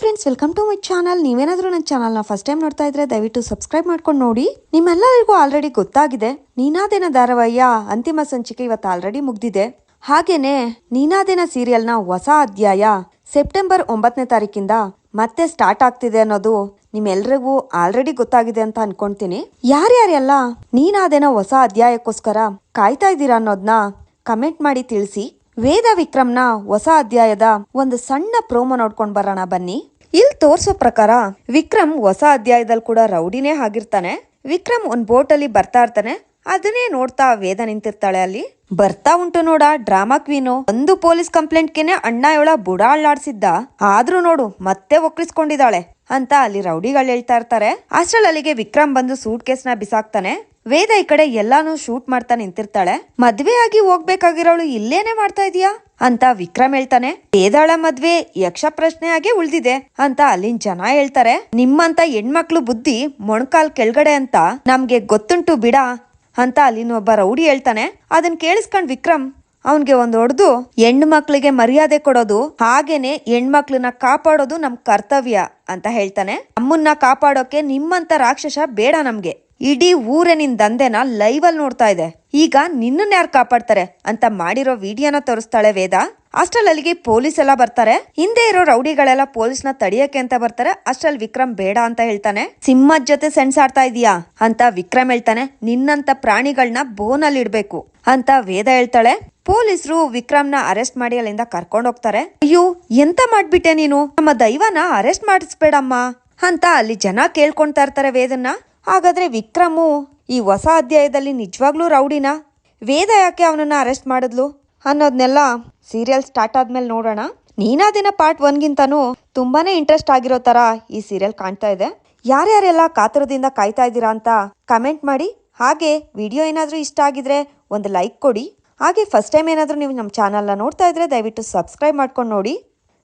Friends welcome to my channel ನೀವೇನಾದ್ರೂ ನನ್ನ ಚಾನಲ್ನ ಫಸ್ಟ್ ಟೈಮ್ ನೋಡ್ತಾ ಇದ್ರೆ ದಯವಿಟ್ಟು ಸಬ್ಸ್ಕ್ರೈಬ್ ಮಾಡ್ಕೊಂಡು ನೋಡಿ. ನಿಮ್ಮೆಲ್ಲರಿಗೂ ಆಲ್ರೆಡಿ ಗೊತ್ತಾಗಿದೆ. ನೀನಾದೇನ ಧಾರಾವಾಹಿಯ ಅಂತಿಮ ಸಂಚಿಕೆ ಇವತ್ತು ಆಲ್ರೆಡಿ ಮುಗ್ದಿದೆ. ಹಾಗೇನೆ ನೀನಾದೇನ ಸೀರಿಯಲ್ನ ಹೊಸ ಅಧ್ಯಾಯ ಸೆಪ್ಟೆಂಬರ್ ಒಂಬತ್ತನೇ ತಾರೀಕಿಂದ ಮತ್ತೆ ಸ್ಟಾರ್ಟ್ ಆಗ್ತಿದೆ ಅನ್ನೋದು ನಿಮ್ಮೆಲ್ರಿಗೂ ಆಲ್ರೆಡಿ ಗೊತ್ತಾಗಿದೆ ಅಂತ ಅನ್ಕೊಂತೀನಿ. ಯಾರ್ಯಾರೆಲ್ಲ ನೀನಾದೇನ ಹೊಸ ಅಧ್ಯಾಯಕ್ಕೋಸ್ಕರ ಕಾಯ್ತಾ ಇದ್ದೀರಾ ಅನ್ನೋದನ್ನ ಕಮೆಂಟ್ ಮಾಡಿ ತಿಳಿಸಿ. ವೇದ ವಿಕ್ರಮ್ನ ಹೊಸ ಅಧ್ಯಾಯದ ಒಂದು ಸಣ್ಣ ಪ್ರೋಮೋ ನೋಡ್ಕೊಂಡ್ ಬರೋಣ ಬನ್ನಿ. ಇಲ್ಲಿ ತೋರ್ಸೋ ಪ್ರಕಾರ ವಿಕ್ರಮ್ ಹೊಸ ಅಧ್ಯಾಯದಲ್ಲಿ ಕೂಡ ರೌಡಿನೇ ಆಗಿರ್ತಾನೆ. ವಿಕ್ರಮ್ ಒಂದ್ ಬೋಟ್ ಅಲ್ಲಿ ಬರ್ತಾ ಇರ್ತಾನೆ. ಅದನ್ನೇ ನೋಡ್ತಾ ವೇದ ನಿಂತಿರ್ತಾಳೆ ಅಲ್ಲಿ. ಬರ್ತಾ ಉಂಟು ನೋಡ ಡ್ರಾಮಾ ಕ್ವೀನು. ಒಂದು ಪೊಲೀಸ್ ಕಂಪ್ಲೇಂಟ್ಗೆನೆ ಅಣ್ಣ ಇವಳ ಬುಡ ಅಳ್ಳಾಡ್ಸಿದ್ದ ಆದ್ರೂ ನೋಡು ಮತ್ತೆ ಒಕ್ಕಿಸ್ಕೊಂಡಿದ್ದಾಳೆ ಅಂತ ಅಲ್ಲಿ ರೌಡಿಗಳು ಹೇಳ್ತಾ ಇರ್ತಾರೆ. ಅಷ್ಟ್ರಲ್ಲಿ ಅಲ್ಲಿಗೆ ವಿಕ್ರಮ್ ಬಂದು ಸೂಟ್ ಕೇಸ್ನ ಬಿಸಾಕ್ತಾನೆ. ವೇದ ಈ ಕಡೆ ಎಲ್ಲಾನು ಶೂಟ್ ಮಾಡ್ತಾ ನಿಂತಿರ್ತಾಳೆ. ಮದ್ವೆ ಆಗಿ ಹೋಗ್ಬೇಕಾಗಿರೋಳು ಇಲ್ಲೇನೆ ಮಾಡ್ತಾ ಇದೀಯಾ? ಅಂತ ವಿಕ್ರಮ್ ಹೇಳ್ತಾನೆ. ವೇದಾಳ ಮದ್ವೆ ಯಕ್ಷ ಪ್ರಶ್ನೆಯಾಗೆ ಉಳ್ದಿದೆ ಅಂತ ಅಲ್ಲಿನ್ ಜನ ಹೇಳ್ತಾರೆ. ನಿಮ್ಮಂತ ಹೆಣ್ಮಕ್ಳು ಬುದ್ಧಿ ಮೊಣಕಾಲ್ ಕೆಳಗಡೆ ಅಂತ ನಮ್ಗೆ ಗೊತ್ತುಂಟು ಬಿಡ ಅಂತ ಅಲ್ಲಿನ ಒಬ್ಬ ರೌಡಿ ಹೇಳ್ತಾನೆ. ಅದನ್ನ ಕೇಳಿಸ್ಕೊಂಡ್ ವಿಕ್ರಮ್, ಅವನ್ಗೆ ಒಂದ್ ಹೊಡೆದು ಹೆಣ್ಣು ಮಕ್ಳಿಗೆ ಮರ್ಯಾದೆ ಕೊಡೋದು, ಹಾಗೇನೆ ಹೆಣ್ಮಕ್ಳನ್ನ ಕಾಪಾಡೋದು ನಮ್ ಕರ್ತವ್ಯ, ಅಂತ ಹೇಳ್ತಾನೆ. ಅಮ್ಮನ್ನ ಕಾಪಾಡೋಕೆ ನಿಮ್ಮಂತ ರಾಕ್ಷಸ ಬೇಡ ನಮ್ಗೆ. ಇಡೀ ಊರ ನಿನ್ ದಂಧೆನ ಲೈವ್ ಅಲ್ಲಿ ನೋಡ್ತಾ ಇದೆ. ಈಗ ನಿನ್ನನ್ನ ಯಾರು ಕಾಪಾಡ್ತಾರೆ ಅಂತ ಮಾಡಿರೋ ವಿಡಿಯೋನ ತೋರಿಸ್ತಾಳೆ ವೇದ. ಅಷ್ಟ್ರಲ್ಲಿ ಅಲ್ಲಿಗೆ ಪೊಲೀಸ್ ಎಲ್ಲ ಬರ್ತಾರೆ. ಹಿಂದೆ ಇರೋ ರೌಡಿಗಳೆಲ್ಲ ಪೊಲೀಸ್ನ ತಡಿಯಕ್ಕೆ ಅಂತ ಬರ್ತಾರೆ. ಅಷ್ಟ್ರಲ್ಲಿ ವಿಕ್ರಮ್ ಬೇಡ ಅಂತ ಹೇಳ್ತಾನೆ. ಸಿಂಹದ ಜೊತೆ ಸೆಣಸಾಡ್ತಾ ಇದೀಯಾ ಅಂತ ವಿಕ್ರಮ್ ಹೇಳ್ತಾನೆ. ನಿನ್ನಂತ ಪ್ರಾಣಿಗಳನ್ನ ಬೋನಲ್ಲಿ ಇಡ್ಬೇಕು ಅಂತ ವೇದ ಹೇಳ್ತಾಳೆ. ಪೊಲೀಸರು ವಿಕ್ರಮ್ನ ಅರೆಸ್ಟ್ ಮಾಡಿ ಅಲ್ಲಿಂದ ಕರ್ಕೊಂಡು ಹೋಗ್ತಾರೆ. ಅಯ್ಯೋ, ಎಂತ ಮಾಡ್ಬಿಟ್ಟೆ ನೀನು? ನಮ್ಮ ದೈವನ ಅರೆಸ್ಟ್ ಮಾಡಿಸ್ಬೇಡಮ್ಮ ಅಂತ ಅಲ್ಲಿ ಜನ ಕೇಳ್ಕೊಂತಾ ಇರ್ತಾರೆ ವೇದನ್ನ. ಹಾಗಾದ್ರೆ ವಿಕ್ರಮು ಈ ಹೊಸ ಅಧ್ಯಾಯದಲ್ಲಿ ನಿಜವಾಗ್ಲೂ ರೌಡಿನ? ವೇದ ಯಾಕೆ ಅವನನ್ನ ಅರೆಸ್ಟ್ ಮಾಡಿದ್ಲು? ಅನ್ನೋದನ್ನೆಲ್ಲ ಸೀರಿಯಲ್ ಸ್ಟಾರ್ಟ್ ಆದ್ಮೇಲೆ ನೋಡೋಣ. ನೀನಾ ದಿನ ಪಾರ್ಟ್ ಒನ್ಗಿಂತನೂ ತುಂಬಾನೇ ಇಂಟ್ರೆಸ್ಟ್ ಆಗಿರೋ ತರ ಈ ಸೀರಿಯಲ್ ಕಾಣ್ತಾ ಇದೆ. ಯಾರ್ಯಾರೆಲ್ಲ ಕಾತರದಿಂದ ಕಾಯ್ತಾ ಇದ್ದೀರಾ ಅಂತ ಕಮೆಂಟ್ ಮಾಡಿ. ಹಾಗೆ ವಿಡಿಯೋ ಏನಾದರೂ ಇಷ್ಟ ಆಗಿದ್ರೆ ಒಂದು ಲೈಕ್ ಕೊಡಿ. ಹಾಗೆ ಫಸ್ಟ್ ಟೈಮ್ ಏನಾದರೂ ನೀವು ನಮ್ಮ ಚಾನಲ್ನ ನೋಡ್ತಾ ಇದ್ರೆ ದಯವಿಟ್ಟು ಸಬ್ಸ್ಕ್ರೈಬ್ ಮಾಡ್ಕೊಂಡು ನೋಡಿ.